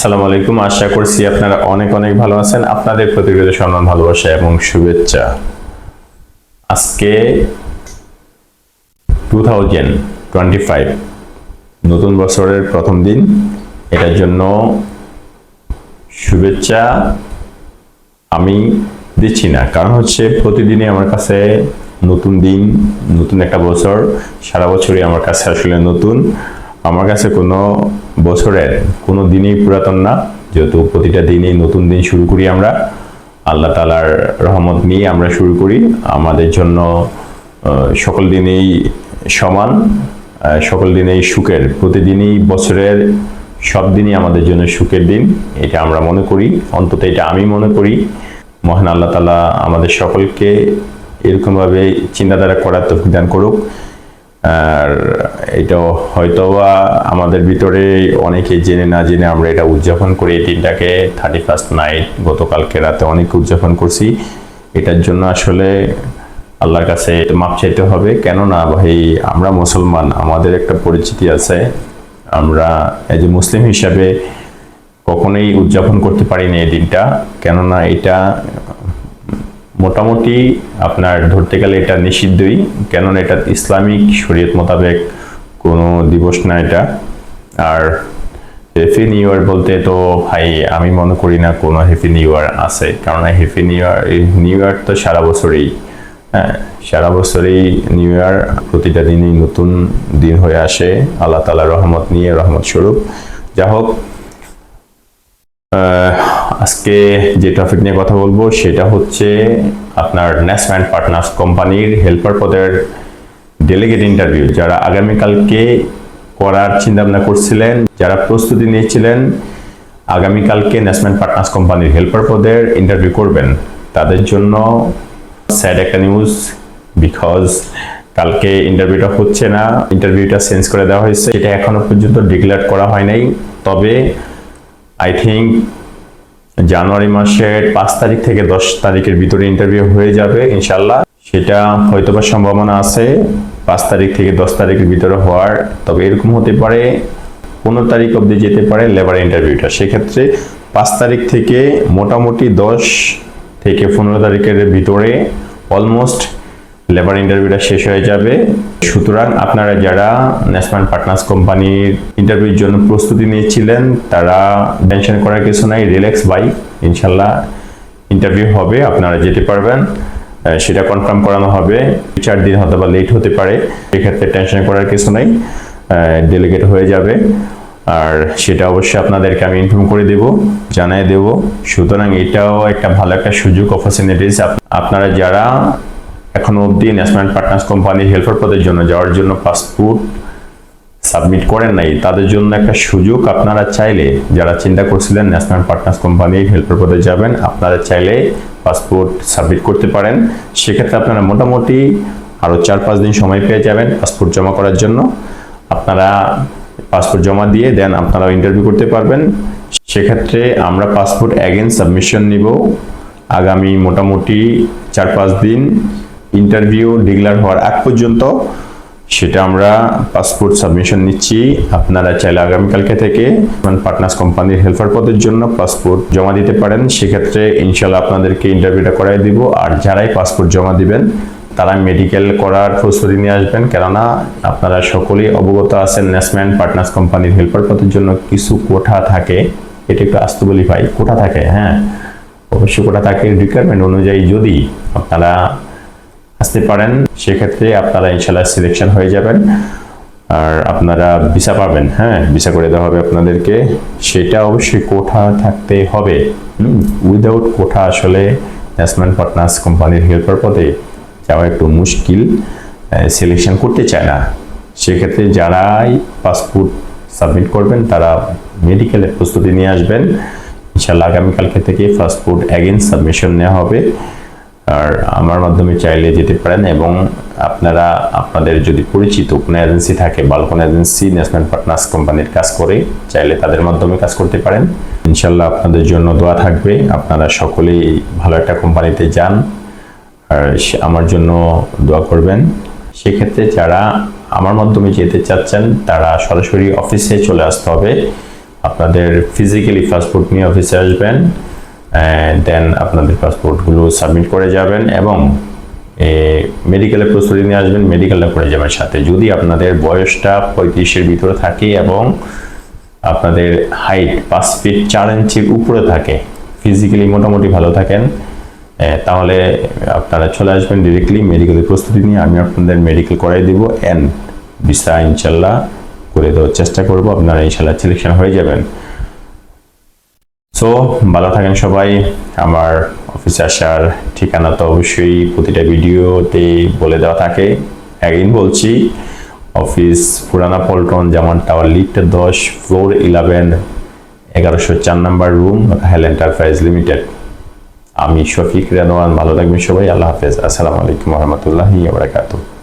আসসালামু আলাইকুম। আশা করছি আপনারা অনেক অনেক ভালো আছেন। আপনাদের প্রতিকৃত সম্মান, ভালোবাসা এবং শুভেচ্ছা। আজকে টু থাউজেন্ড টোয়েন্টি ফাইভ নতুন বছরের প্রথম দিন। এটার জন্য শুভেচ্ছা আমি দিচ্ছি না। কারণ হচ্ছে প্রতিদিনই আমার কাছে নতুন দিন, নতুন একটা বছর। সারা বছরই আমার কাছে আসলে নতুন। আমার কাছে কোনো বছরের কোনো দিনই পুরাতন না। যেহেতু প্রতিটা দিনই নতুন দিন শুরু করি আমরা। আল্লাহ তালার রহমত নিয়ে আমরা শুরু করি। আমাদের জন্য সকল দিনেই সমান সকল দিনেই সুখের। প্রতিদিনই বছরের সব দিনই আমাদের জন্য সুখের দিন। এটা আমরা মনে করি। অন্তত এটা আমি মনে করি। মহান আল্লাহ তালা আমাদের সকলকে এরকমভাবে চিন্তাধারা করার তৌফিক দান করুক। আর এটা হয়তোবা আমাদের ভিতরে অনেকে জেনে না জেনে আমরা এটা উদযাপন করি এই দিনটাকে। থার্টি ফার্স্ট নাইট গতকালকে রাতে অনেক উদযাপন করছি। এটার জন্য আসলে আল্লাহর কাছে মাপ চাইতে হবে। কেননা ভাই, আমরা মুসলমান, আমাদের একটা পরিচিতি আছে। আমরা এজ এ মুসলিম হিসাবে কখনোই উদযাপন করতে পারিনি এই দিনটা। কেননা এটা মোটামুটি আপনার ধরতে গেলে এটা নিষিদ্ধই, কেননা এটা ইসলামিক শরীয়ত মোতাবেক কোনো দিবস না এটা। আর হ্যাপি নিউ ইয়ার বলতে তো ভাই, আমি মনে করি না কোনো হ্যাপি নিউ ইয়ার আছে। কারণ happy new year new year তো সারা বছরই হ্যাঁ সারা বছরই নিউ ইয়ার প্রতিটা দিনই নতুন দিন হয়ে আসে। আল্লাহ তালা রহমত নিয়ে, রহমত স্বরূপ। যা হোক আজকে যে টপিক নিয়ে কথা বলব সেটা হচ্ছে আপনার ন্যাসম্যান পার্টনার্স কোম্পানির হেল্পার পদের ডেলিগেট ইন্টারভিউ যারা আগামীকালকে করার চিন্তা ভাবনা করছিলেন, যারা প্রস্তুতি নিয়েছিলেন, আগামীকালকে ন্যাসম্যান পার্টনার্স কোম্পানির হেল্পার পদের ইন্টারভিউ করবেন। তাদের জন্য স্যাড একটা নিউজ বিকজ কালকে ইন্টারভিউটা হচ্ছে না। ইন্টারভিউটা চেঞ্জ করে দেওয়া হয়েছে। এটা এখনও পর্যন্ত ডিক্লেয়ার করা হয় নাই। তবে আই থিঙ্ক জানুয়ারি মাসের পাঁচ তারিখ থেকে দশ তারিখের ভিতরে ইন্টারভিউ হয়ে যাবে, ইনশাল্লাহ। সেটা হয়তোবা সম্ভাবনা আছে, পাঁচ তারিখ থেকে দশ তারিখের ভিতরে হওয়ার। তবে এরকম হতে পারে, পনেরো তারিখ অবধি যেতে পারে লেবার ইন্টারভিউটা সেক্ষেত্রে পাঁচ তারিখ থেকে মোটামুটি দশ থেকে পনেরো তারিখের ভিতরে অলমোস্ট লেবার ইন্টারভিউটা শেষ হয়ে যাবে। সুতরাং আপনারা যারা ন্যাশনাল পার্টনার্স কোম্পানির ইন্টারভিউর জন্য প্রস্তুতি নিয়েছিলেন, তারা টেনশন করার কিছু নাই রিল্যাক্স বাই ইনশাল্লাহ ইন্টারভিউ হবে, আপনারা যেতে পারবেন। সেটা কনফার্ম করানো হবে। চার দিন হয়তো বা লেট হতে পারে এক্ষেত্রে টেনশন করার কিছু নাই। ডেলিগেট হয়ে যাবে। আর সেটা অবশ্যই আপনাদেরকে আমি ইনফর্ম করে দেব জানাই দেব। সুতরাং এটাও একটা ভালো একটা সুযোগ অপরচুনিটিস আপনারা যারা এখনও অবধি ন্যাশনাল পার্টনার্স কোম্পানির হেল্পার পদের জন্য যাওয়ার জন্য পাসপোর্ট সাবমিট করেন নাই। তাদের জন্য একটা সুযোগ আপনারা চাইলে, যারা চিন্তা করছিলেন ন্যাশনাল পার্টনার্স কোম্পানির হেল্পার পদে যাবেন, আপনারা চাইলে পাসপোর্ট সাবমিট করতে পারেন। সেক্ষেত্রে আপনারা মোটামুটি আরও চার পাঁচ দিন সময় পেয়ে যাবেন পাসপোর্ট জমা করার জন্য। আপনারা পাসপোর্ট জমা দিয়ে দেন আপনারা ইন্টারভিউ করতে পারবেন। সেক্ষেত্রে আমরা পাসপোর্ট অ্যাগেন সাবমিশন নিব। আগামী মোটামুটি চার পাঁচ দিন ইন্টারভিউ ডিক্লেয়ার হওয়ার আগ পর্যন্ত সেটা আমরা পাসপোর্ট সাবমিশন নিচ্ছি। আপনারা চাইলে আগামীকালকে থেকে পার্টনার্স কোম্পানির হেল্পার পদের জন্য পাসপোর্ট জমা দিতে পারেন। সেক্ষেত্রে ইনশাল্লাহ আপনাদেরকে ইন্টারভিউটা করাই দিব। আর যারাই পাসপোর্ট জমা দিবেন, তারা মেডিকেল করার প্রস্তুতি নিয়ে আসবেন। কেননা আপনারা সকলেই অবগত আছেন ন্যাসম্যান পার্টনার্স কোম্পানির হেল্পার পদের জন্য কিছু কোঠা থাকে। এটা একটু আস্ত বলি ভাই, কোঠা থাকে হ্যাঁ? অবশ্যই কোঠা থাকে। রিকোয়ারমেন্ট অনুযায়ী যদি আপনারা আসতে পারেন, সেক্ষেত্রে আপনারা ইনশাল্লাহ সিলেকশন হয়ে যাবেন। আর আপনারা ভিসা পাবেন হ্যাঁ? ভিসা করে দেওয়া হবে আপনাদেরকে। সেটা অবশ্যই কোঠা থাকতে হবে। উইদাউট কোঠা আসলে ন্যাশনাল পার্টনার্স কোম্পানির হেল্পার পদে যাওয়া একটু মুশকিল। সিলেকশন করতে চায় না। সেক্ষেত্রে যারাই পাসপোর্ট সাবমিট করবেন, তারা মেডিকেলের প্রস্তুতি নিয়ে আসবেন। ইনশাল্লাহ আগামীকালকে থেকে পাসপোর্ট অ্যাগেন সাবমিশন নেওয়া হবে। আর আমার মাধ্যমে চাইলে যেতে পারেন এবং আপনারা আপনাদের যদি পরিচিত কোনো এজেন্সি থাকে বা কোনো এজেন্সি, ন্যাশনাল পার্টনার্স কোম্পানির কাজ করে, চাইলে তাদের মাধ্যমে কাজ করতে পারেন। ইনশাল্লাহ আপনাদের জন্য দোয়া থাকবে। আপনারা সকলেই ভালো একটা কোম্পানিতে যান আর আমার জন্য দোয়া করবেন। সেক্ষেত্রে যারা আমার মাধ্যমে যেতে চাচ্ছেন, তারা সরাসরি অফিসে চলে আসতে হবে। আপনাদের ফিজিক্যালি পাসপোর্ট নিয়ে অফিসে আসবেন। দেন আপনাদের পাসপোর্টগুলো সাবমিট করে যাবেন এবং মেডিকেলের প্রস্তুতি নিয়ে আসবেন মেডিকেলটা করে যাবেন সাথে। যদি আপনাদের বয়সটা পঁয়ত্রিশের ভিতরে থাকে এবং আপনাদের হাইট পাঁচ ফিট চার ইঞ্চির উপরে থাকে ফিজিক্যালি মোটামুটি ভালো থাকেন তাহলে আপনারা চলে আসবেন ডিরেক্টলি মেডিকেলের প্রস্তুতি নিয়ে। আমি আপনাদের মেডিকেল করাই দিব অ্যান্ড ভিসা ইনশাল্লাহ করে দেওয়ার চেষ্টা করব। আপনারা ইনশাল্লাহ সিলেকশন হয়ে যাবেন। সো, ভালো থাকেন সবাই। আমার অফিসে আসার ঠিকানা তো অবশ্যই প্রতিটা ভিডিওতে বলে দেওয়া থাকে। একদিন বলছি অফিস পুরানা পল্টন যেমন টাওয়ার লিফট দশ ফ্লোর ইলেভেন এগারোশো চার number room hell enterprise limited আমি শফিক রেনোয়ান ভালো থাকবেন সবাই, আল্লাহ হাফেজ। আসসালামু আলাইকুম রহমতুল্লাহি বারাকাতুহ।